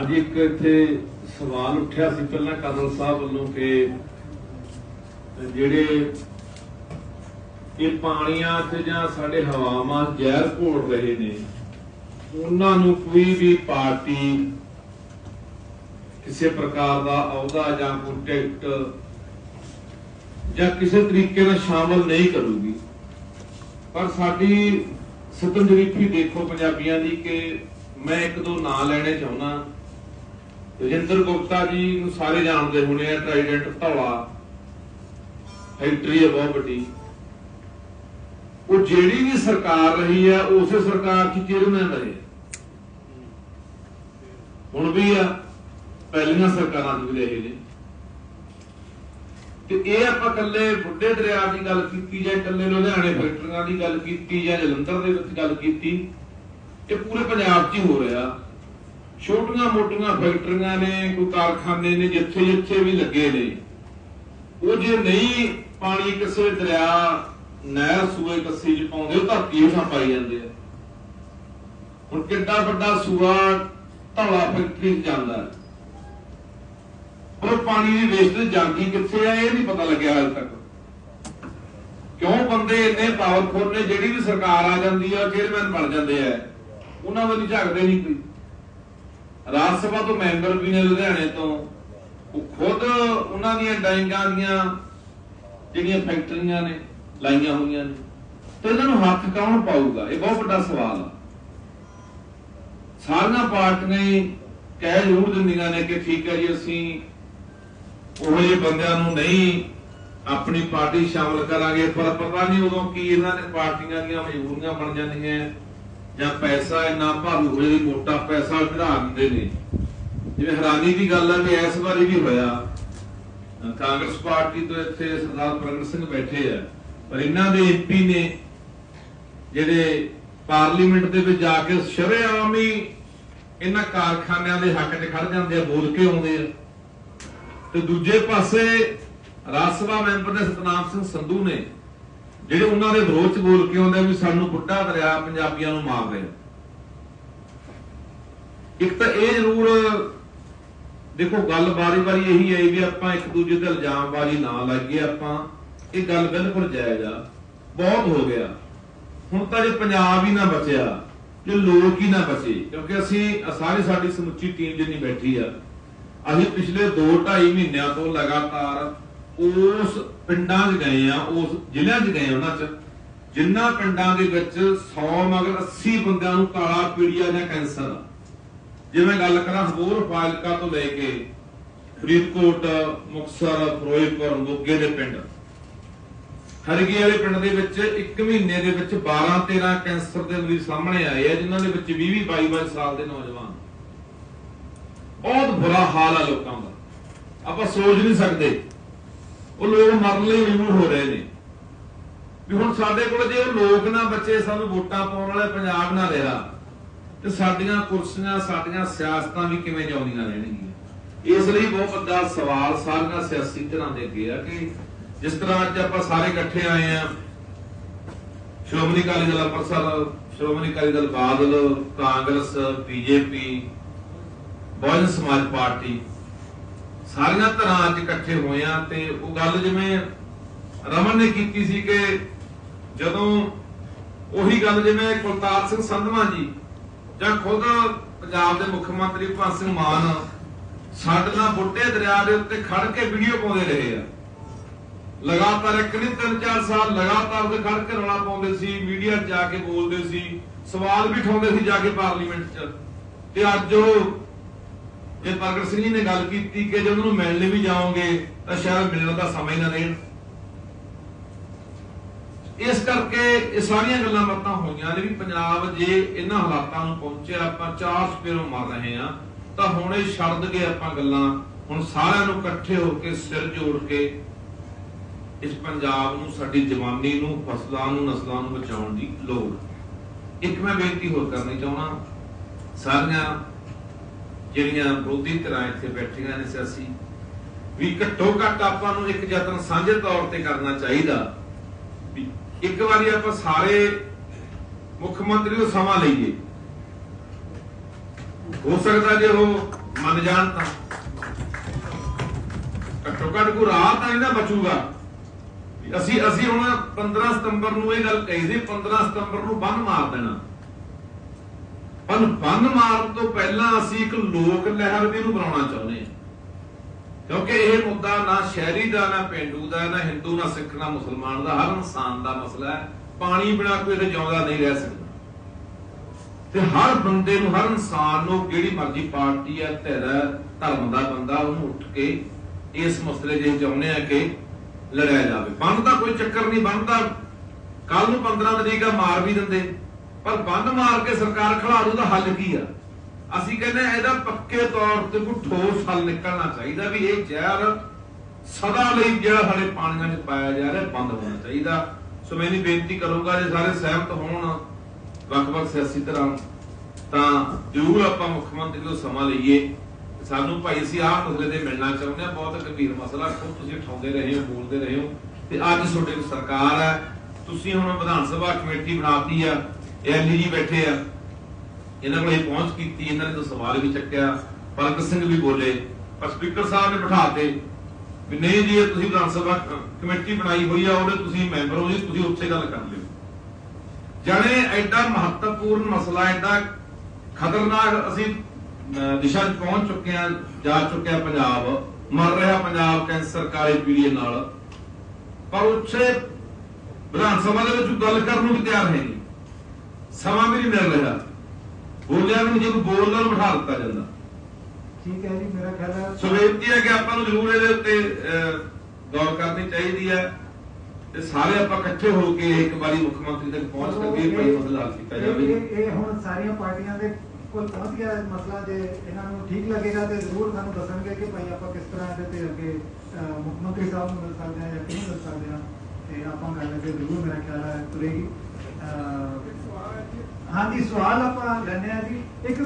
ਅੱਜ ਇੱਕ ਇੱਥੇ ਸਵਾਲ ਉੱਠਿਆ ਸੀ ਪਹਿਲਾਂ ਕਦਲ ਸਾਹਿਬ ਵੱਲੋਂ ਕਿ ਜਿਹੜੇ ਇਹ ਪਾਣੀਆਂ ਤੇ ਜਾਂ ਸਾਡੇ ਹਵਾਵਾਂ ਜ਼ਹਿਰ ਘੋਲ ਰਹੇ ਨੇ, ਉਹਨਾਂ ਨੂੰ ਕੋਈ ਵੀ ਪਾਰਟੀ ਕਿਸੇ ਪ੍ਰਕਾਰ ਦਾ ਅਹੁਦਾ ਜਾਂ ਕੋਈ ਟਿਕਟ ਜਾਂ ਕਿਸੇ ਤਰੀਕੇ ਨਾਲ ਸ਼ਾਮਲ ਨਹੀਂ ਕਰੂਗੀ। ਪਰ ਸਾਡੀ ਸਤੰਜਰੀਫੀ ਦੇਖੋ ਪੰਜਾਬੀਆਂ ਦੀ ਕਿ ਮੈਂ ਇੱਕ ਦੋ ਨਾਂ ਲੈਣੇ ਚਾਹੁੰਦਾ। ਰਜਿੰਦਰ ਗੁਪਤਾ ਜੀ ਨੂੰ ਸਾਰੇ ਜਾਣਦੇ ਹੋਣੇ ਆ ਟ੍ਰਾਈਡੈਂਟ ਧੌਲਾ ਫੈਕਟਰੀ ਹੈ ਬਹੁਤ ਵੱਡੀ। ਉਹ ਜਿਹੜੀ ਵੀ ਸਰਕਾਰ ਰਹੀ ਹੈ ਉਸੇ ਸਰਕਾਰ 'ਚ ਚੇਅਰਮੈਨ ਰਹੇ ਹੁਣ ਵੀ ਆ, ਪਹਿਲੀਆਂ ਸਰਕਾਰਾਂ 'ਚ ਵੀ ਰਹੇ ਨੇ। ਤੇ ਇਹ ਆਪਾਂ ਕੱਲੇ ਬੁੱਢੇ ਦਰਿਆ ਦੀ ਗੱਲ ਕੀਤੀ ਜਾਂ ਕੱਲੇ ਲੁਧਿਆਣੇ ਫੈਕਟਰੀਆਂ ਦੀ ਗੱਲ ਕੀਤੀ ਜਾਂ ਜਲੰਧਰ ਦੇ ਵਿੱਚ ਗੱਲ ਕੀਤੀ, ਇਹ ਪੂਰੇ ਪੰਜਾਬ 'ਚ ਹੀ ਹੋ ਰਿਹਾ। ਛੋਟੀਆਂ ਮੋਟੀਆਂ ਫੈਕਟਰੀਆਂ ਨੇ, ਕੋਈ ਕਾਰਖਾਨੇ ਨੇ, ਜਿੱਥੇ ਜਿੱਥੇ ਵੀ ਲੱਗੇ ਨੇ। ਉਹ ਜੇ ਨਹੀਂ ਪਾਣੀ ਕਿਸੇ ਦਰਿਆ, ਨਹਿਰ, ਸੂਏ ਕੱਸੀ 'ਚ ਪਾਉਂਦੇ, ਉਹ ਧਰਤੀ ਹੇਠਾਂ ਪਾਈ ਜਾਂਦੇ ਆ। ਹੁਣ ਕਿੱਡਾ ਵੱਡਾ ਸੂਆ ਧੌਲਾ ਫੈਕਟਰੀ 'ਚ ਜਾਂਦਾ ਹੈ। ਪਾਣੀ ਦੀ ਵੇਸਟ ਜਾਂਦੀ ਕਿੱਥੇ ਆ, ਇਹ ਨਹੀਂ ਪਤਾ ਲੱਗਿਆ ਹਾਲ ਤੱਕ। ਕਿਉਂ ਬੰਦੇ ਇੰਨੇ ਪਾਵਰਫੁਲ ਨੇ, ਜਿਹੜੀ ਵੀ ਸਰਕਾਰ ਆ ਜਾਂਦੀ ਆ ਚੇਅਰਮੈਨ ਬਣ ਜਾਂਦੇ ਆ। ਉਹਨਾਂ ਵੱਲ ਝਾਕਦੇ ਨਹੀਂ ਕੋਈ। ਰਾਜ ਸਭਾ ਤੋਂ ਮੈਂਬਰ ਵੀ ਨੇ ਲੁਧਿਆਣੇ ਤੋਂ। ਉਹ ਖੁਦ ਉਹਨਾਂ ਦੀਆਂ ਡਾਈਂਗਾਂ ਦੀਆਂ ਜਿਹੜੀਆਂ ਫੈਕਟਰੀਆਂ ਨੇ, ਲਾਈਆਂ ਹੋਈਆਂ ਨੇ। ਤੇ ਇਹਨਾਂ ਨੂੰ ਹੱਥ ਕੌਣ ਪਾਊਗਾ? ਇਹ ਬਹੁਤ ਵੱਡਾ ਸਵਾਲ ਆ। ਸਾਰੀਆਂ ਪਾਰਟੀਆਂ ਕਹਿ ਜ਼ਰੂਰ ਦਿੰਦੀਆਂ ਨੇ ਕਿ ਠੀਕ ਹੈ ਜੀ, ਅਸੀਂ ਉਹ ਜਿਹੇ ਬੰਦਿਆਂ ਨੂੰ ਨਹੀਂ ਆਪਣੀ ਪਾਰਟੀ ਸ਼ਾਮਲ ਕਰਾਂਗੇ, ਪਰ ਪਤਾ ਨਹੀਂ ਉਦੋਂ ਕੀ ਇਹਨਾਂ ਨੇ ਪਾਰਟੀਆਂ ਦੀਆਂ ਮਜਬੂਰੀਆਂ ਬਣ ਜਾਂਦੀਆਂ ਜਾਂ ਪੈਸਾ ਇੰਨਾ ਭਾਰੂ ਹੋ ਜਾਂਦੀ ਮੋਟਾ ਪੈਸਾ ਵਧਾ ਦਿੰਦੇ ਨੇ। ਜਿਵੇਂ ਹੈਰਾਨੀ ਦੀ ਗੱਲ ਹੈ ਕਿ ਇਸ ਵਾਰੀ ਵੀ ਹੋਇਆ। ਕਾਂਗਰਸ ਪਾਰਟੀ ਤੋਂ ਇੱਥੇ ਸਰਦਾਰ ਪ੍ਰਗਟ ਸਿੰਘ ਬੈਠੇ ਆ। ਪਰ ਇਹਨਾਂ ਦੇ ਐਮਪੀ ਨੇ ਜਿਹੜੇ ਪਾਰਲੀਮੈਂਟ ਦੇ ਵਿੱਚ ਜਾ ਕੇ ਸ਼ਰੇਆਮ ਹੀ ਇਹਨਾਂ ਕਾਰਖਾਨਿਆਂ ਦੇ ਹੱਕ 'ਚ ਖੜ ਜਾਂਦੇ ਆ, ਬੋਲ ਕੇ ਆਉਂਦੇ ਆ। ਤੇ ਦੂਜੇ ਪਾਸੇ ਰਾਜ ਸਭਾ ਮੈਂਬਰ ਨੇ ਸਤਨਾਮ ਸਿੰਘ ਸੰਧੂ ਨੇ ਜਿਹੜੇ ਉਹਨਾਂ ਦੇ ਵਿਰੋਧ ਚ ਬੋਲ ਕੇ ਆਉਂਦੇ ਵੀ ਸਾਨੂੰ ਬੁੱਢਾ ਦਰਿਆ ਪੰਜਾਬੀਆਂ ਨੂੰ ਮਾਰ ਰਿਹਾ ਇੱਕ ਤਾਂ ਇਹ ਜ਼ਰੂਰ, ਦੇਖੋ, ਗੱਲ ਬਾਰੀ-ਬਾਰੀ ਇਹੀ ਆਈ ਵੀ ਆਪਾਂ ਇੱਕ ਦੂਜੇ ਤੇ ਇਲਜ਼ਾਮਬਾਜ਼ੀ ਨਾ ਲਾਈਏ ਆਪਾਂ, ਇਹ ਗੱਲ ਬਿਲਕੁਲ ਜਾਇਜ਼ ਆ, ਬਹੁਤ ਹੋ ਗਿਆ। ਹੁਣ ਤਾਂ ਜੇ ਪੰਜਾਬ ਹੀ ਨਾ ਬਚਿਆ, ਜੇ ਲੋਕ ਹੀ ਨਾ ਬਚੇ, ਕਿਉਂਕਿ ਅਸੀਂ ਸਾਰੀ ਸਾਡੀ ਸਮੁੱਚੀ ਟੀਮ ਜਿੰਨੀ ਬੈਠੀ ਆ, ਅਸੀਂ ਪਿਛਲੇ 2.5 ਮਹੀਨਿਆਂ ਤੋਂ ਲਗਾਤਾਰ ਉਸ ਪਿੰਡਾਂ 'ਚ ਗਏ ਆ, ਉਸ ਜ਼ਿਲ੍ਹਿਆਂ 'ਚ ਗਏ ਉਹਨਾਂ 'ਚ, ਜਿੰਨਾ ਪਿੰਡਾਂ ਦੇ ਵਿੱਚ 100 ਮਗਰ 80 ਬੰਦਿਆਂ ਨੂੰ ਕਾਲਾ ਪੀੜੀਆ ਜਾਂ ਕੈਂਸਰ ਜਿਵੇਂ ਗੱਲ ਕਰਾਂ ਹਬੂਰ ਫਾਜ਼ਿਲਕਾ ਤੋਂ ਲੈ ਕੇ ਫਰੀਦਕੋਟ, ਮੁਕਤਸਰ, ਫਿਰੋਜ਼ਪੁਰ, ਮੋਗੇ ਦੇ ਪਿੰਡ, ਹਰਗੀ ਵਾਲੇ ਪਿੰਡ ਦੇ ਵਿੱਚ ਇੱਕ ਮਹੀਨੇ ਦੇ ਵਿੱਚ 12 13 ਕੈਂਸਰ ਦੇ ਮਰੀਜ਼ ਸਾਹਮਣੇ ਆਏ ਆ, ਜਿਨ੍ਹਾਂ ਦੇ ਵਿੱਚ 20 22 22 ਸਾਲ ਦੇ ਨੌਜਵਾਨ। ਬਹੁਤ ਬੁਰਾ ਹਾਲ ਆ ਲੋਕਾਂ ਦਾ। ਆਪਾਂ ਸੋਚ ਨਹੀਂ ਸਕਦੇ। ਉਹ ਲੋਕ ਮਰਨ ਲਈ ਮਜਬੂਰ ਹੋ ਰਹੇ ਨੇ। ਵੀ ਹੁਣ ਸਾਡੇ ਕੋਲ ਜੇ ਉਹ ਲੋਕ ਨਾ ਬੱਚੇ, ਸਾਨੂੰ ਵੋਟਾਂ ਪਾਉਣ ਵਾਲੇ ਪੰਜਾਬ ਨਾ ਰਿਹਾ ਤੇ ਸਾਡੀਆਂ ਕੁਰਸੀਆਂ, ਸਾਡੀਆਂ ਸਿਆਸਤਾਂ ਵੀ ਕਿਵੇਂ ਜਾਉਂਦੀਆਂ ਰਹਿਣਗੀਆਂ? ਇਸ ਲਈ ਬਹੁਤ ਵੱਡਾ ਸਵਾਲ ਸਾਰੀਆਂ ਸਿਆਸੀ ਧਿਰਾਂ ਦੇ ਅੱਗੇ ਆ ਕਿ ਜਿਸ ਤਰ੍ਹਾਂ ਅੱਜ ਆਪਾਂ ਸਾਰੇ ਇਕੱਠੇ ਆਏ ਆ, ਸ਼੍ਰੋਮਣੀ ਅਕਾਲੀ ਦਲ ਅੰਮ੍ਰਿਤਸਰ, ਸ਼੍ਰੋਮਣੀ ਅਕਾਲੀ ਦਲ ਬਾਦਲ, ਕਾਂਗਰਸ, ਬੀਜੇਪੀ, ਬਹੁਜਨ ਸਮਾਜ ਪਾਰਟੀ ਸਾਰੀਆਂ ਤਰ੍ਹਾਂ ਅੱਜ ਇਕੱਠੇ ਹੋਏ ਆ ਤੇ ਉਹ ਗੱਲ ਜਿਵੇਂ ਰਮਨ ਨੇ ਕੀਤੀ ਸੀ ਕਿ ਜਦੋਂ ਉਹੀ ਗੱਲ ਜਿਵੇਂ ਕੁਲਤਾਰ ਸਿੰਘ ਸੰਧਵਾ ਜੀ ਜਾਂ ਖੁਦ ਪੰਜਾਬ ਦੇ ਮੁੱਖ ਮੰਤਰੀ ਭਗਵੰਤ ਸਿੰਘ ਮਾਨ ਸਾਡੇ ਨਾਲ ਬੁੱਢੇ ਦਰਿਆ ਦੇ ਉੱਤੇ ਖੜ ਕੇ ਵੀਡੀਓ ਪਾਉਂਦੇ ਰਹੇ ਆ। ਲਗਾਤਾਰ ਇੱਕ ਨਹੀਂ, ਤਿੰਨ, ਚਾਰ ਸਾਲ ਲਗਾਤਾਰ ਉਹਦੇ ਖੜ ਕੇ ਰੌਲਾ ਪਾਉਂਦੇ ਸੀ, ਮੀਡੀਆ 'ਚ ਜਾ ਕੇ ਬੋਲਦੇ ਸੀ, ਸਵਾਲ ਵੀ ਉਠਾਉਂਦੇ ਸੀ ਜਾ ਕੇ ਪਾਰਲੀਮੈਂਟ 'ਚ। ਤੇ ਅੱਜ ਉਹ ਜੇ ਪ੍ਰਗਟ ਸਿੰਘ ਜੀ ਨੇ ਗੱਲ ਕੀਤੀ ਕਿ ਜੇ ਉਹਨੂੰ ਮਿਲਣ ਵੀ ਜਾਓਗੇ, ਤਾਂ ਸ਼ਾਇਦ ਮਿਲਣ ਦਾ ਸਮਾਂ ਹੀ ਨਾ ਦੇਣ ਇਸ ਕਰਕੇ ਇਹ ਸਾਰੀਆਂ ਗੱਲਾਂ ਬਾਤਾਂ ਹੋਈਆਂ ਨੇ ਵੀ ਪੰਜਾਬ ਜੇ ਇਹਨਾਂ ਹਾਲਾਤਾਂ ਨੂੰ ਪਹੁੰਚਿਆ, ਆਪਾਂ ਚਾਰ ਸਪੇਰੋਂ ਮਾਰ ਰਹੇ ਆ ਤਾਂ ਹੁਣ ਇਹ ਛੱਡ ਦਗੇ ਆਪਾਂ ਗੱਲਾਂ ਹੁਣ ਸਾਰਿਆਂ ਨੂੰ ਇਕੱਠੇ ਹੋ ਕੇ ਸਿਰ ਜੋੜ ਕੇ ਇਸ ਪੰਜਾਬ ਨੂੰ, ਸਾਡੀ ਜਵਾਨੀ ਨੂੰ, ਫਸਲਾਂ ਨੂੰ, ਨਸਲਾਂ ਨੂੰ ਬਚਾਉਣ ਦੀ ਲੋੜ। ਇੱਕ ਮੈਂ ਬੇਨਤੀ ਹੋਰ ਕਰਨੀ ਚਾਹੁੰਦਾ, ਸਾਰੀਆਂ ਜਿਹੜੀਆਂ ਵਿਰੋਧੀ ਧਿਰਾਂ ਇੱਥੇ ਬੈਠੀਆਂ ਨੇ ਸਿਆਸੀ, ਵੀ ਘੱਟੋ ਘੱਟ ਆਪਾਂ ਨੂੰ ਇੱਕ ਯਤਨ ਸਾਂਝੇ ਤੌਰ ਤੇ ਕਰਨਾ ਚਾਹੀਦਾ ਵੀ ਇੱਕ ਵਾਰੀ ਆਪਾਂ ਸਾਰੇ ਮੁੱਖ ਮੰਤਰੀ ਨੂੰ ਸਮਾਂ ਲਈਏ। ਹੋ ਸਕਦਾ ਜੇ ਉਹ ਮੰਨ ਜਾਣ ਤਾਂ। ਘੱਟੋ ਘੱਟ ਕੋਈ ਰਾਹ ਤਾਂ ਇਹਦਾ ਬਚੂਗਾ। ਅਸੀਂ ਅਸੀਂ ਹੁਣ 15 ਸਤੰਬਰ ਨੂੰ ਇਹ ਗੱਲ ਕਹੀ ਸੀ 15 ਸਤੰਬਰ ਨੂੰ ਬੰਨ ਮਾਰ ਦੇਣਾ। ਪਰ ਬੰਨ ਮਾਰਨ ਤੋਂ ਪਹਿਲਾਂ ਅਸੀਂ ਇੱਕ ਲੋਕ ਲਹਿਰ ਵੀ ਨੂੰ ਬਣਾਉਣਾ ਚਾਹੁੰਦੇ ਹਾਂ। ਕਿਉਂਕਿ ਇਹ ਮੁੱਦਾ ਨਾ ਸ਼ਹਿਰੀ ਦਾ, ਨਾ ਪਿੰਡੂ ਦਾ, ਨਾ ਹਿੰਦੂ, ਨਾ ਸਿੱਖ, ਨਾ ਮੁਸਲਮਾਨ ਦਾ, ਹਰ ਇਨਸਾਨ ਦਾ ਮਸਲਾ ਹੈ। ਪਾਣੀ ਬਿਨਾ ਕੋਈ ਇਹਦੇ ਜਿਉਂਦਾ ਨਹੀਂ ਰਹਿ ਸਕਦਾ। ਤੇ ਹਰ ਬੰਦੇ ਨੂੰ, ਹਰ ਇਨਸਾਨ ਨੂੰ ਜਿਹੜੀ ਮਰਜ਼ੀ ਪਾਰਟੀ ਹੈ, ਧਿਰ ਧਰਮ ਦਾ ਬੰਦਾ ਉਹਨੂੰ ਉੱਠ ਕੇ ਇਸ ਮਸਲੇ ਦੇ ਚਾਹੁੰਦੇ ਆ ਕਿ ਲੜਿਆ ਜਾਵੇ। ਬੰਦ ਦਾ ਕੋਈ ਚੱਕਰ ਨਹੀਂ ਦਾ ਕੱਲ ਨੂੰ 15 ਤਰੀਕ ਆ, ਮਾਰ ਵੀ ਦਿੰਦੇ। ਪਰ ਬੰਦ ਮਾਰ ਕੇ ਸਰਕਾਰ ਖਿਲਾ ਦਾ ਹੱਲ ਕੀ ਆ? ਅਸੀਂ ਕਹਿੰਦੇ ਇਹਦਾ ਪੱਕੇ ਤੌਰ ਤੇ ਕੋਈ ਠੋਸ ਹੱਲ ਨਿਕਲਣਾ ਚਾਹੀਦਾ ਵੀ ਇਹ ਜ਼ਹਿਰ ਸਦਾ ਲਈ ਜਿਹੜਾ ਸਾਡੇ ਪਾਣੀਆਂ 'ਚ ਪਾਇਆ ਜਾ ਰਿਹਾ, ਬੰਦ ਹੋਣਾ ਚਾਹੀਦਾ। ਸੋ ਮੈਂ ਇਹ ਬੇਨਤੀ ਕਰੂੰਗਾ, ਜੇ ਸਾਰੇ ਸਹਿਮਤ ਹੋਣ, ਵੱਖ-ਵੱਖ ਸਿਆਸੀ ਤਰ੍ਹਾਂ ਤਾਂ ਜ਼ਰੂਰ ਆਪਾਂ ਮੁੱਖ ਮੰਤਰੀ ਤੋਂ ਸਮਾਂ ਲਈਏ। ਸਾਨੂੰ ਭਾਈ, ਅਸੀਂ ਆਹ ਮਸਲੇ ਤੇ ਮਿਲਣਾ ਚਾਹੁੰਦੇ ਹਾਂ। ਬਹੁਤ ਗੰਭੀਰ ਮਸਲਾ ਖੁਦ ਤੁਸੀਂ ਉਠਾਉਂਦੇ ਰਹੇ ਹੋ, ਬੋਲਦੇ ਰਹੇ ਹੋ। ਤੇ ਅੱਜ ਤੁਹਾਡੇ ਸਰਕਾਰ ਹੈ। ਤੁਸੀਂ ਹੁਣ ਵਿਧਾਨ ਸਭਾ ਕਮੇਟੀ ਬਣਾਤੀ ਆ। ਐਲਜੀ ਜੀ ਬੈਠੇ ਆ। ਇਹਨਾਂ ਕੋਲ ਇਹ ਪਹੁੰਚ ਕੀਤੀ, ਇਹਨਾਂ ਨੇ ਤਾਂ ਸਵਾਲ ਵੀ ਚੱਕਿਆ, ਪਲਕ ਸਿੰਘ ਵੀ ਬੋਲੇ, ਪਰ ਸਪੀਕਰ ਸਾਹਿਬ ਨੇ ਬਿਠਾਤੇ ਵੀ ਨਹੀਂ ਜੀ ਤੁਸੀਂ ਵਿਧਾਨ ਸਭਾ ਕਮੇਟੀ ਬਣਾਈ ਹੋਈ ਆ, ਉਹਦੇ ਤੁਸੀਂ ਮੈਂਬਰ ਹੋ ਜੀ, ਤੁਸੀਂ ਉੱਥੇ ਗੱਲ ਕਰ ਲਿਓ। ਜਾਣੇ ਐਡਾ ਮਹੱਤਵਪੂਰਨ ਮਸਲਾ, ਐਡਾ ਖਤਰਨਾਕ ਅਸੀਂ ਦਿਸ਼ਾ 'ਚ ਪਹੁੰਚ ਚੁੱਕੇ ਆ, ਜਾ ਚੁੱਕਿਆ ਪੰਜਾਬ, ਮਰ ਰਿਹਾ ਪੰਜਾਬ ਕੈਂਸਰ ਕਾਲੇ ਪੀੜੀਏ ਨਾਲ। ਪਰ ਉੱਥੇ ਵਿਧਾਨ ਸਭਾ ਦੇ ਵਿੱਚ ਗੱਲ ਕਰਨ ਨੂੰ ਵੀ ਤਿਆਰ ਹੈ ਨਹੀਂ। ਸਮਾਂ ਵੀ ਨਹੀਂ ਮਿਲ ਰਿਹਾ ਬੋਲਿਆ ਵੀ ਜੇ ਬੋਲਦਾ ਉਹਨੂੰ ਬਿਠਾ ਦਿੱਤਾ ਜਾਂਦਾ। ਠੀਕ ਹੈ ਜੀ ਮੇਰਾ ਖਿਆਲ ਹੈ ਸੋ ਬੇਨਤੀ ਹੈ ਕਿ ਆਪਾਂ ਨੂੰ ਜ਼ਰੂਰ ਇਹਦੇ ਉੱਤੇ ਗੌਰ ਕਰਨੀ ਚਾਹੀਦੀ ਹੈ। ਤੇ ਸਾਰੇ ਆਪਾਂ ਇਕੱਠੇ ਹੋ ਕੇ ਇੱਕ ਵਾਰੀ ਮੁੱਖ ਮੰਤਰੀ ਤੱਕ ਪਹੁੰਚ ਕਰਕੇ ਭਾਈ ਮਸਲਾ ਹੱਲ ਕੀਤਾ ਜਾਵੇ। ਇਹ ਹੁਣ ਸਾਰੀਆਂ ਪਾਰਟੀਆਂ ਦੇ ਕੋਲ ਪਹੁੰਚ ਗਿਆ ਮਸਲਾ ਜੇ ਇਹਨਾਂ ਨੂੰ ਠੀਕ ਲੱਗੇਗਾ ਤੇ ਜ਼ਰੂਰ ਸਾਨੂੰ ਦੱਸਣਗੇ ਕਿ ਭਾਈ ਆਪਾਂ ਕਿਸ ਤਰ੍ਹਾਂ ਇਹਦੇ ਤੇ ਅੱਗੇ ਮੁੱਖ ਮੰਤਰੀ ਸਾਹਿਬ ਨੂੰ ਮਿਲ ਸਕਦੇ ਹਾਂ ਜਾਂ ਕਿਹਨੂੰ ਮਿਲ ਸਕਦੇ ਹਾਂ। ਤੇ ਆਪਾਂ ਗੱਲ ਅੱਗੇ ਜ਼ਰੂਰ ਮੇਰਾ ਖਿਆਲ ਹੈ ਤੁਰੇਗੀ। ਹਾਂਜੀ ਸਵਾਲ ਆਪਾਂ ਲੈਣੇ ਆ ਜੀ। ਇੱਕ